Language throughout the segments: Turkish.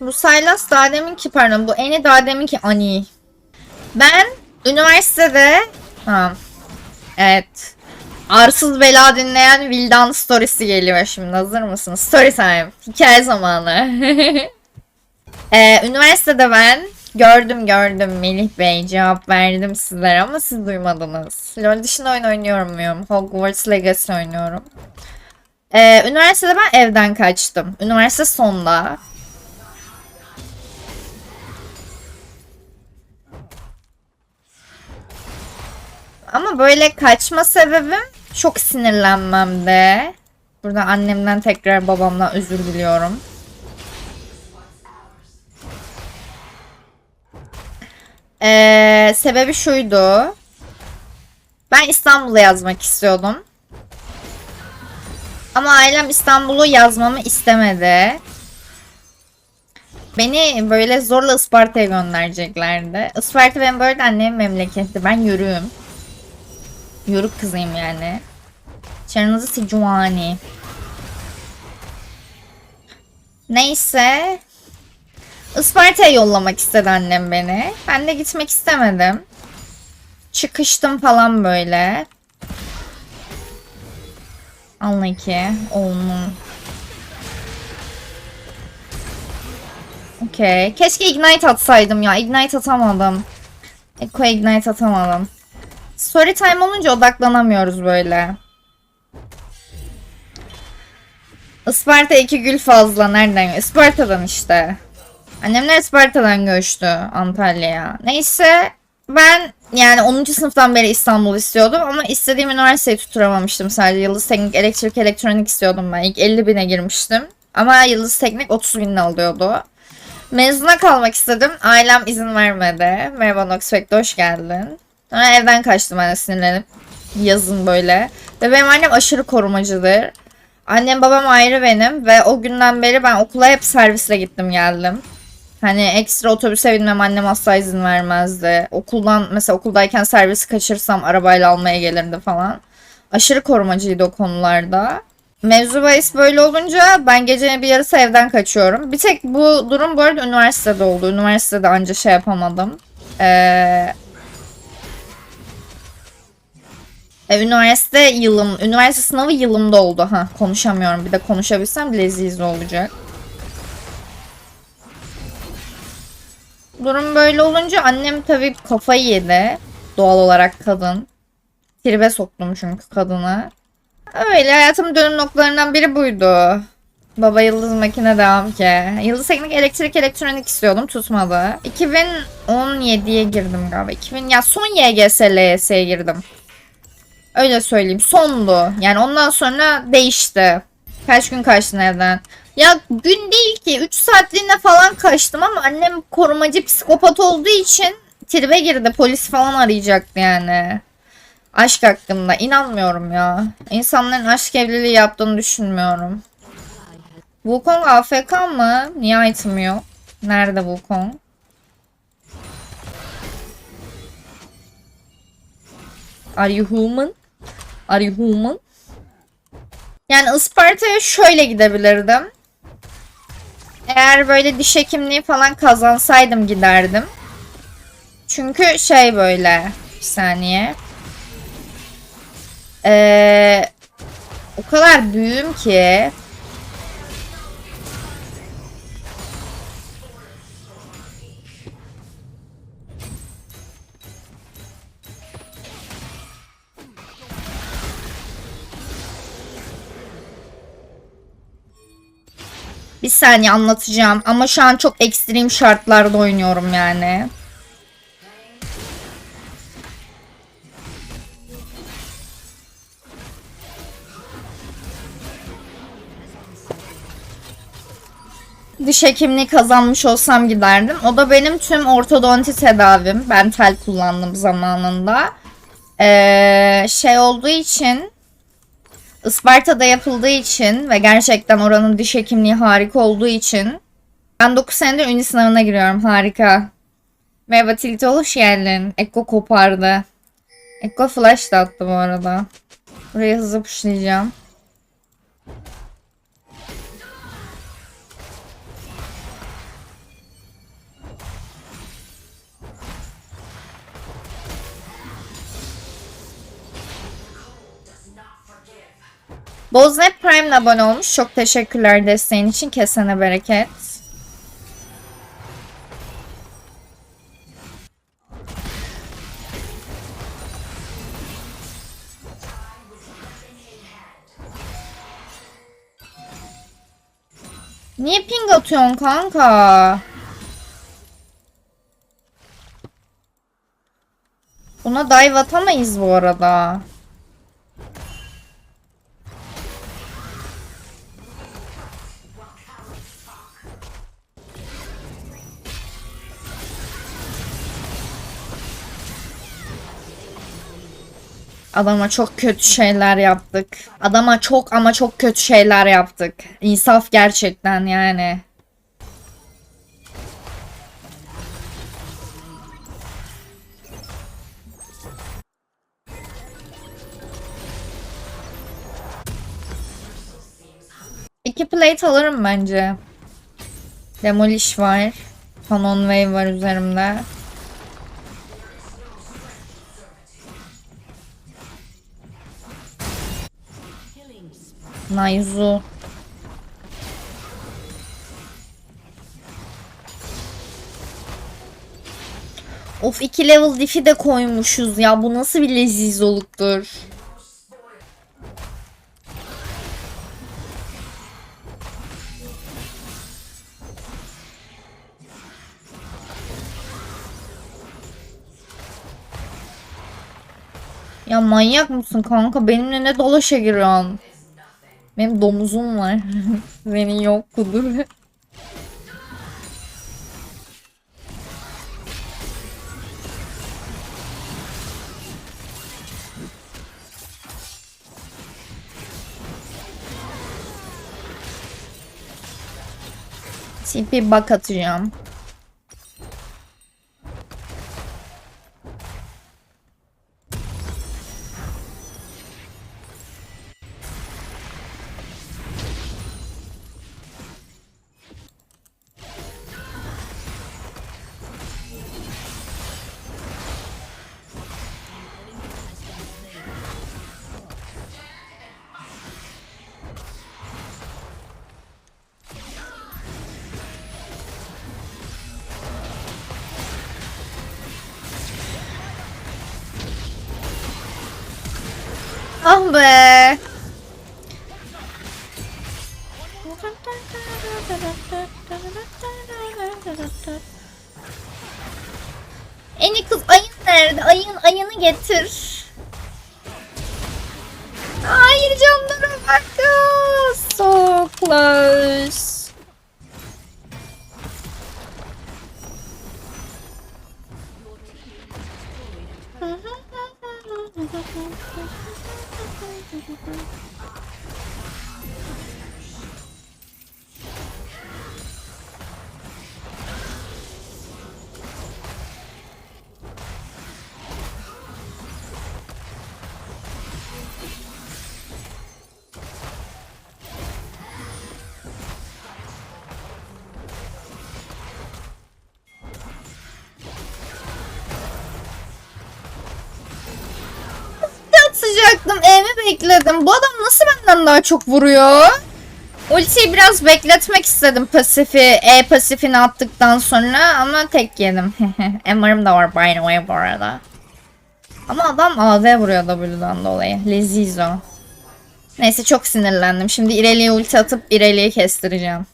Bu Saylas daha deminki pardon bu Eni daha deminki Ani. Ben üniversitede ha, evet arsız bela dinleyen Vildan storiesi geliyor şimdi hazır mısınız? Story time. Hikaye zamanı. Ee, üniversitede ben gördüm gördüm Melih Bey cevap verdim sizlere ama siz duymadınız. LoL dışında oyun oynuyorum muyum? Hogwarts Legacy oynuyorum. Ee, üniversitede ben evden kaçtım. Üniversite sonda. Ama böyle kaçma sebebim çok sinirlenmemde. Burada annemden tekrar babamdan özür diliyorum. Ee, sebebi şuydu. Ben İstanbul'a yazmak istiyordum. Ama ailem İstanbul'u yazmamı istemedi. Beni böyle zorla Isparta'ya göndereceklerdi. Isparta benim böyle annemin memleketi. Ben yürüyüm. Yörük kızıyım yani. Çarınızı Sicuani. Neyse. Isparta'ya yollamak istedi annem beni. Ben de gitmek istemedim. Çıkıştım falan böyle. Anla ki onun. Okey. Keşke Ignite atsaydım ya. Ignite atamadım. Echo Ignite atamadım. Story time olunca odaklanamıyoruz böyle. Isparta iki gül fazla. Nereden? Isparta'dan işte. Annemler Isparta'dan göçtü Antalya'ya. Neyse ben yani 10. sınıftan beri İstanbul istiyordum ama istediğim üniversiteyi tutturamamıştım sadece. Yıldız Teknik Elektrik Elektronik istiyordum ben. İlk 50 bine girmiştim. Ama Yıldız Teknik 30 bin alıyordu. Mezuna kalmak istedim. Ailem izin vermedi. Merhaba Noxfact'e hoş geldin. Sonra evden kaçtım de sinirlenip. Yazın böyle. Ve benim annem aşırı korumacıdır. Annem babam ayrı benim ve o günden beri ben okula hep servisle gittim geldim. Hani ekstra otobüse binmem annem asla izin vermezdi. Okuldan mesela okuldayken servisi kaçırsam arabayla almaya gelirdi falan. Aşırı korumacıydı o konularda. Mevzu bahis böyle olunca ben gecenin bir yarısı evden kaçıyorum. Bir tek bu durum bu arada üniversitede oldu. Üniversitede anca şey yapamadım. Ee, üniversite yılım, üniversite sınavı yılımda oldu. Ha konuşamıyorum. Bir de konuşabilsem leziz olacak. Durum böyle olunca annem tabii kafayı yedi. Doğal olarak kadın. Tribe soktum çünkü kadını. Öyle hayatım dönüm noktalarından biri buydu. Baba Yıldız makine devam ki. Yıldız Teknik Elektrik Elektronik istiyordum tutmadı. 2017'ye girdim galiba. 2000 ya son YGS LYS'ye girdim. Öyle söyleyeyim. Sondu. Yani ondan sonra değişti. Kaç gün kaçtın evden? Ya gün değil ki 3 saatliğine falan kaçtım ama annem korumacı psikopat olduğu için tribe girdi. Polis falan arayacaktı yani. Aşk hakkında inanmıyorum ya. İnsanların aşk evliliği yaptığını düşünmüyorum. Wukong AFK mı? Niye item yok? Nerede Wukong? Are you human? Are you human? Yani Isparta'ya şöyle gidebilirdim. Eğer böyle diş hekimliği falan kazansaydım giderdim. Çünkü şey böyle bir saniye. Ee, o kadar büyüğüm ki Bir saniye anlatacağım ama şu an çok ekstrem şartlarda oynuyorum yani. Diş hekimliği kazanmış olsam giderdim. O da benim tüm ortodonti tedavim. Ben tel kullandım zamanında. Ee, şey olduğu için Isparta'da yapıldığı için ve gerçekten oranın diş hekimliği harika olduğu için ben 9 senedir ünlü sınavına giriyorum. Harika. Merhaba Tilti hoş geldin. Ekko kopardı. Ekko flash da attı bu arada. Buraya hızlı pushlayacağım. Boznet Prime'le abone olmuş. Çok teşekkürler desteğin için. Kesene bereket. Niye ping atıyorsun kanka? Buna dive atamayız bu arada. Adama çok kötü şeyler yaptık. Adama çok ama çok kötü şeyler yaptık. İnsaf gerçekten yani. İki plate alırım bence. Demolish var. Canon Wave var üzerimde. Naizu. Of iki level diff'i de koymuşuz ya. Bu nasıl bir lezizoluktur. Ya manyak mısın kanka? Benimle ne dolaşa giriyorsun? Benim domuzum var. Senin yok kudur. TP bak atacağım. Ah be. Eni kız ayın nerede? Ayın ayını getir. Hayır canlarım bak. So close. Atacaktım. Evimi bekledim. Bu adam nasıl benden daha çok vuruyor? Ultiyi biraz bekletmek istedim pasifi, E pasifini attıktan sonra ama tek yedim. MR'ım da var by the way bu arada. Ama adam AV vuruyor W'dan dolayı. Lezizo. Neyse çok sinirlendim. Şimdi İreli'ye ulti atıp İreli'yi kestireceğim.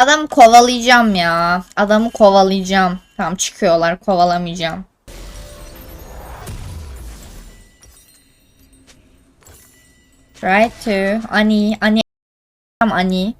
Adam kovalayacağım ya. Adamı kovalayacağım. Tamam çıkıyorlar kovalamayacağım. Right to Ani Ani ani.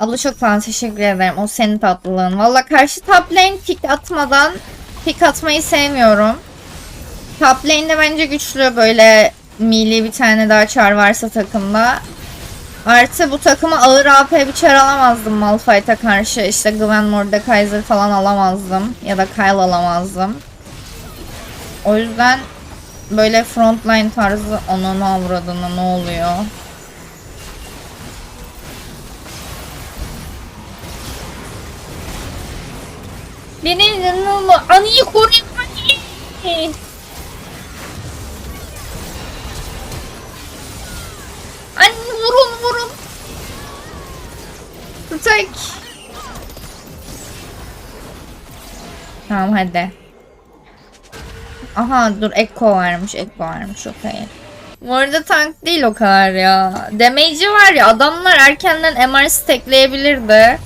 Abla çok falan teşekkür ederim. O senin tatlılığın. Valla karşı top lane pick atmadan pick atmayı sevmiyorum. Top lane'de bence güçlü böyle mili bir tane daha çar varsa takımda. Artı bu takıma ağır AP bir çar alamazdım Malphite'a karşı. İşte Gwen Mordekaiser falan alamazdım. Ya da Kyle alamazdım. O yüzden böyle frontline tarzı ananı avradına ne oluyor? Beni anıyı koruyun anıyı. Anne vurun vurun. Tek. Tamam hadi. Aha dur Echo varmış Echo varmış okey. Bu arada tank değil o kadar ya. Damage'i var ya adamlar erkenden MR stackleyebilirdi.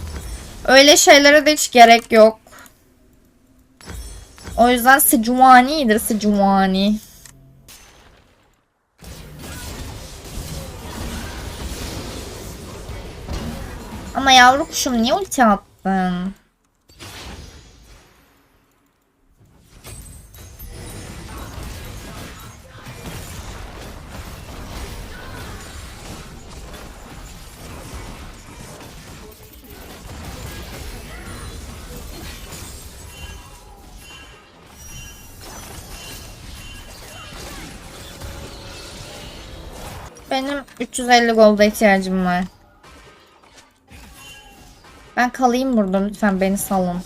Öyle şeylere de hiç gerek yok. O yüzden Sejuani'dir Sejuani. Ama yavru kuşum niye ulti attın? Benim 350 golda ihtiyacım var. Ben kalayım burada lütfen beni salın.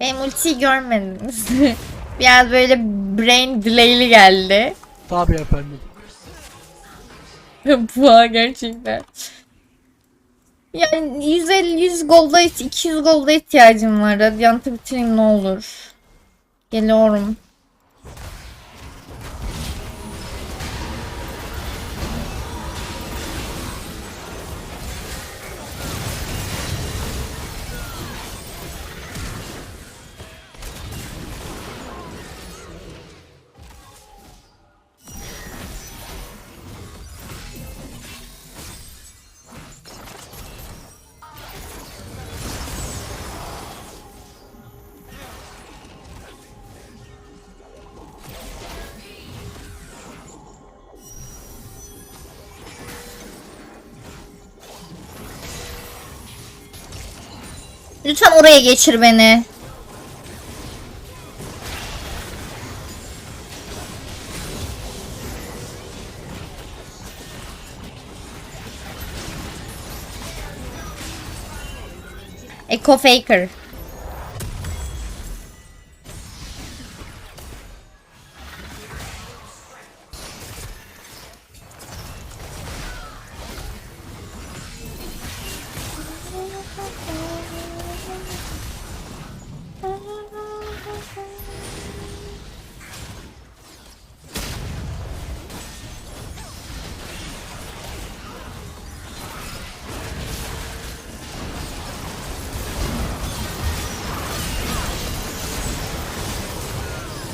Benim ultiyi görmediniz. Biraz böyle brain delay'li geldi. Tabii efendim. Puha gerçekten. Yani 150 100 golda 200 golda ihtiyacım var. Radyantı bitireyim ne olur. Geliyorum. Lütfen oraya geçir beni. Echo Faker.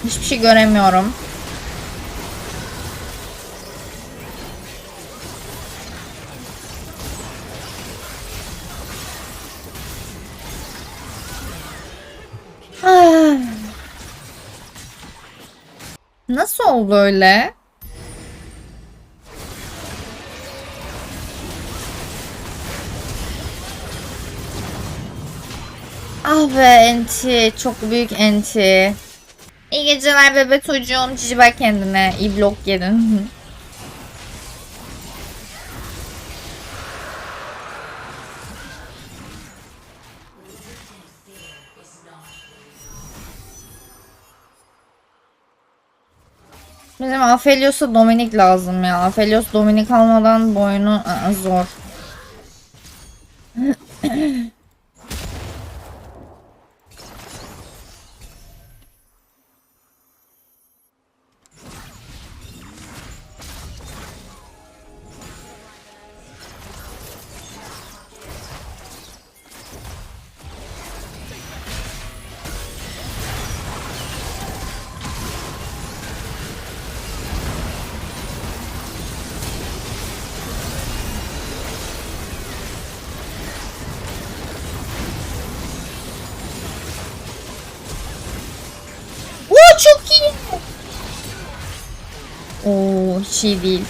Hiçbir şey göremiyorum. Nasıl oldu öyle? Ah be enti. Çok büyük enti. İyi geceler bebek çocuğum. Cici bak kendine. İyi blok yedin. Bizim Aphelios'a Dominik lazım ya. Aphelios Dominik almadan bu oyunu ı-ı, zor. İyi değil.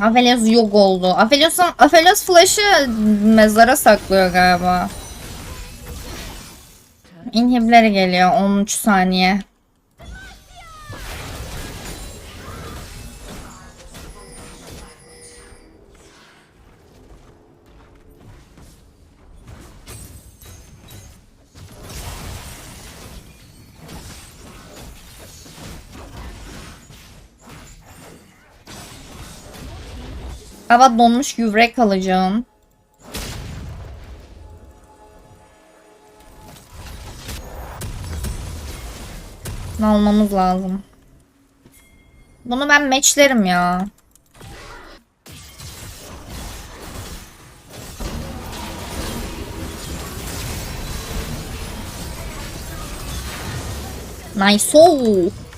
Aphelios yok oldu. Aphelios'un Aphelios flash'ı mezara saklıyor galiba. İnhibleri geliyor 13 saniye. Hava donmuş güvrek alacağım. Almamız lazım. Bunu ben matchlerim ya. Nice. -o.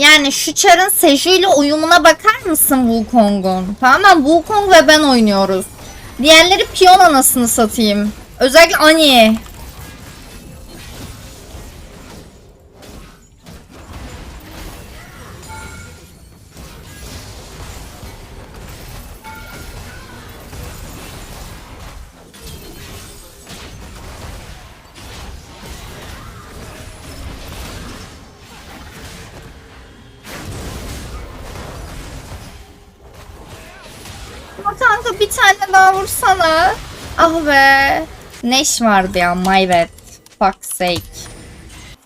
Yani şu çarın Seju ile uyumuna bakar mısın Wukong'un? Tamamen Wukong ve ben oynuyoruz. Diğerleri piyon anasını satayım. Özellikle Annie. Ama kanka bir tane daha vursana. Ah be. Neş vardı ya my bad. Fuck's sake.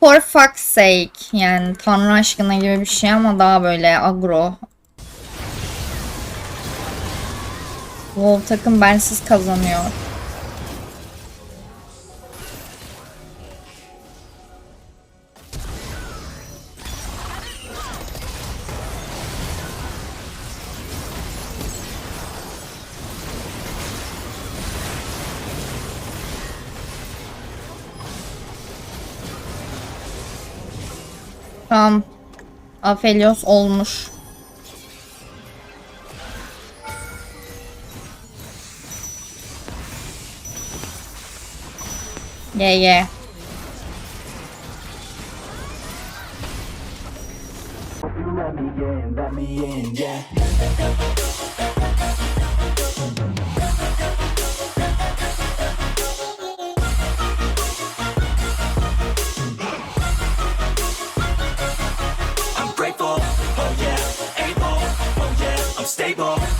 For fuck's sake. Yani tanrı aşkına gibi bir şey ama daha böyle agro. WoW takım bensiz kazanıyor. Tamam. Aphelios olmuş. Ye ye. Let me in, let me in, yeah.